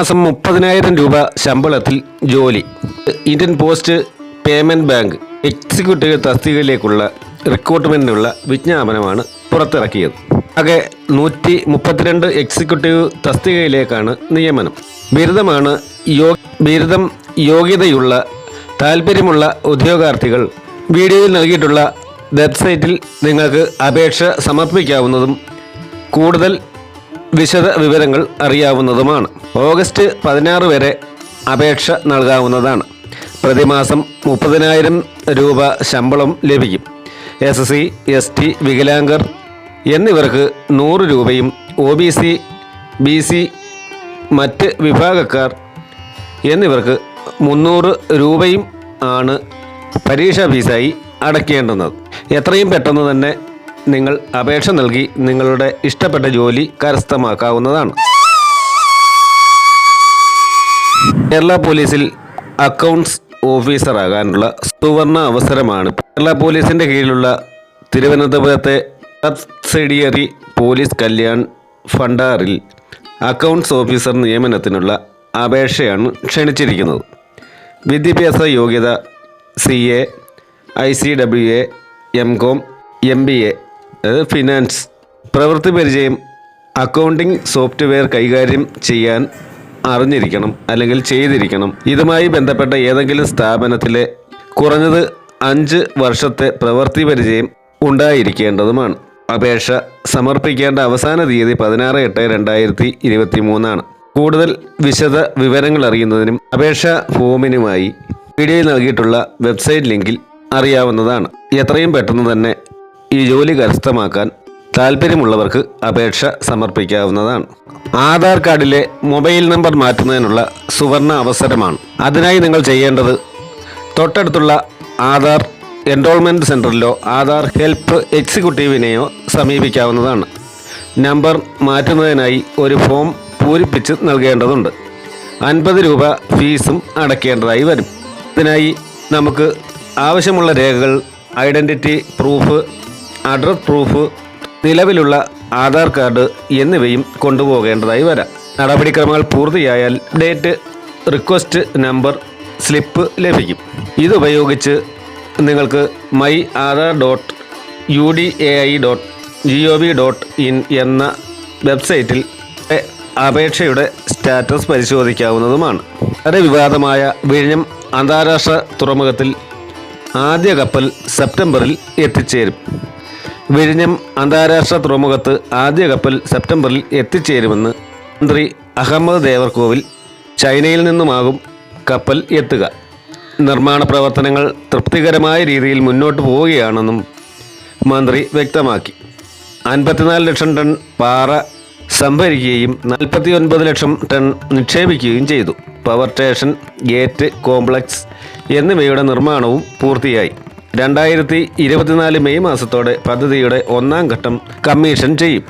പ്രതിമാസം മുപ്പതിനായിരം രൂപ ശമ്പളത്തിൽ ജോലി. Indian post payment bank executive തസ്തികയിലേക്കുള്ള റിക്രൂട്ട്മെന്റിനുള്ള വിജ്ഞാപനമാണ് പുറത്തിറക്കിയത്. ആകെ നൂറ്റി മുപ്പത്തിരണ്ട് എക്സിക്യൂട്ടീവ് തസ്തികയിലേക്കാണ് നിയമനം. ബിരുദമാണ് യോ ബിരുദം യോഗ്യതയുള്ള താല്പര്യമുള്ള ഉദ്യോഗാർത്ഥികൾ വീഡിയോയിൽ നൽകിയിട്ടുള്ള വെബ്സൈറ്റിൽ നിങ്ങൾക്ക് അപേക്ഷ സമർപ്പിക്കാവുന്നതും കൂടുതൽ വിശദ വിവരങ്ങൾ അറിയാവുന്നതുമാണ്. ഓഗസ്റ്റ് പതിനാറ് വരെ അപേക്ഷ നൽകാവുന്നതാണ്. പ്രതിമാസം മുപ്പതിനായിരം രൂപ ശമ്പളം ലഭിക്കും. എസ് സി എസ് ടി വികലാംഗർ എന്നിവർക്ക് നൂറ് രൂപയും O B C B C മറ്റ് വിഭാഗക്കാർ എന്നിവർക്ക് മുന്നൂറ് രൂപയും ആണ് പരീക്ഷാ ഫീസായി അടയ്ക്കേണ്ടുന്നത്. എത്രയും പെട്ടെന്ന് തന്നെ നിങ്ങൾ അപേക്ഷ നൽകി നിങ്ങളുടെ ഇഷ്ടപ്പെട്ട ജോലി കരസ്ഥമാക്കാവുന്നതാണ്. കേരള പോലീസിൽ അക്കൗണ്ട്സ് ഓഫീസറാകാനുള്ള സുവർണ അവസരമാണ്. കേരള പോലീസിന്റെ കീഴിലുള്ള തിരുവനന്തപുരത്തെ സബ്സിഡിയറി പോലീസ് കല്യാൺ ഫണ്ടാറിൽ അക്കൗണ്ട്സ് ഓഫീസർ നിയമനത്തിനുള്ള അപേക്ഷയാണ് ക്ഷണിച്ചിരിക്കുന്നത്. വിദ്യാഭ്യാസ യോഗ്യത C A I C W A M com M B A finance പ്രവൃത്തി പരിചയം അക്കൗണ്ടിംഗ് സോഫ്റ്റ്വെയർ കൈകാര്യം ചെയ്യാൻ അറിഞ്ഞിരിക്കണം അല്ലെങ്കിൽ ചെയ്തിരിക്കണം. ഇതുമായി ബന്ധപ്പെട്ട ഏതെങ്കിലും സ്ഥാപനത്തിലെ കുറഞ്ഞത് അഞ്ച് വർഷത്തെ പ്രവൃത്തി പരിചയം ഉണ്ടായിരിക്കേണ്ടതുമാണ്. അപേക്ഷ സമർപ്പിക്കേണ്ട അവസാന തീയതി പതിനാറ് എട്ട് രണ്ടായിരത്തി ഇരുപത്തി മൂന്നാണ് കൂടുതൽ വിശദ വിവരങ്ങൾ അറിയുന്നതിനും അപേക്ഷാ ഫോമിനുമായി വീഡിയോയിൽ നൽകിയിട്ടുള്ള വെബ്സൈറ്റ് ലിങ്കിൽ അറിയാവുന്നതാണ്. എത്രയും പെട്ടെന്ന് തന്നെ ഈ ജോലി കരസ്ഥമാക്കാൻ താല്പര്യമുള്ളവർക്ക് അപേക്ഷ സമർപ്പിക്കാവുന്നതാണ്. ആധാർ കാർഡിലെ മൊബൈൽ നമ്പർ മാറ്റുന്നതിനുള്ള സുവർണ അവസരമാണ്. അതിനായി നിങ്ങൾ ചെയ്യേണ്ടത് തൊട്ടടുത്തുള്ള ആധാർ എൻറോൾമെന്റ് സെന്ററിലോ ആധാർ ഹെൽപ്പ് എക്സിക്യൂട്ടീവിനെയോ സമീപിക്കാവുന്നതാണ്. നമ്പർ മാറ്റുന്നതിനായി ഒരു ഫോം പൂരിപ്പിച്ച് നൽകേണ്ടതുണ്ട്. അൻപത് രൂപ ഫീസും അടയ്ക്കേണ്ടതായി വരും. ഇതിനായി നമുക്ക് ആവശ്യമുള്ള രേഖകൾ ഐഡന്റിറ്റി പ്രൂഫ് അഡ്രസ് പ്രൂഫ് നിലവിലുള്ള ആധാർ കാർഡ് എന്നിവയും കൊണ്ടുപോകേണ്ടതായി വരാം. നടപടിക്രമങ്ങൾ പൂർത്തിയായാൽ ഡേറ്റ് റിക്വസ്റ്റ് നമ്പർ സ്ലിപ്പ് ലഭിക്കും. ഇതുപയോഗിച്ച് നിങ്ങൾക്ക് my Aadhaar dot U I D A I dot G O V dot in വെബ്സൈറ്റിൽ അപേക്ഷയുടെ സ്റ്റാറ്റസ് പരിശോധിക്കാവുന്നതുമാണ്. വളരെ വിവാദമായ വിഴിഞ്ഞം അന്താരാഷ്ട്ര തുറമുഖത്തിൽ ആദ്യ കപ്പൽ സെപ്റ്റംബറിൽ എത്തിച്ചേരും. വിഴിഞ്ഞം അന്താരാഷ്ട്ര തുറമുഖത്ത് ആദ്യ കപ്പൽ സെപ്റ്റംബറിൽ എത്തിച്ചേരുമെന്ന് മന്ത്രി അഹമ്മദ് ദേവർകോവിൽ ചൈനയിൽ നിന്നുമാകും കപ്പൽ എത്തുക. നിർമ്മാണ പ്രവർത്തനങ്ങൾ തൃപ്തികരമായ രീതിയിൽ മുന്നോട്ട് പോവുകയാണെന്നും മന്ത്രി വ്യക്തമാക്കി. അൻപത്തിനാല് ലക്ഷം ടൺ പാറ സംഭരിക്കുകയും നാൽപ്പത്തി ഒൻപത് ലക്ഷം ടൺ നിക്ഷേപിക്കുകയും ചെയ്തു. പവർ സ്റ്റേഷൻ ഗേറ്റ് കോംപ്ലക്സ് എന്നിവയുടെ നിർമ്മാണവും പൂർത്തിയായി. രണ്ടായിരത്തി ഇരുപത്തിനാല് മെയ് മാസത്തോടെ പദ്ധതിയുടെ ഒന്നാം ഘട്ടം കമ്മീഷൻ ചെയ്യും.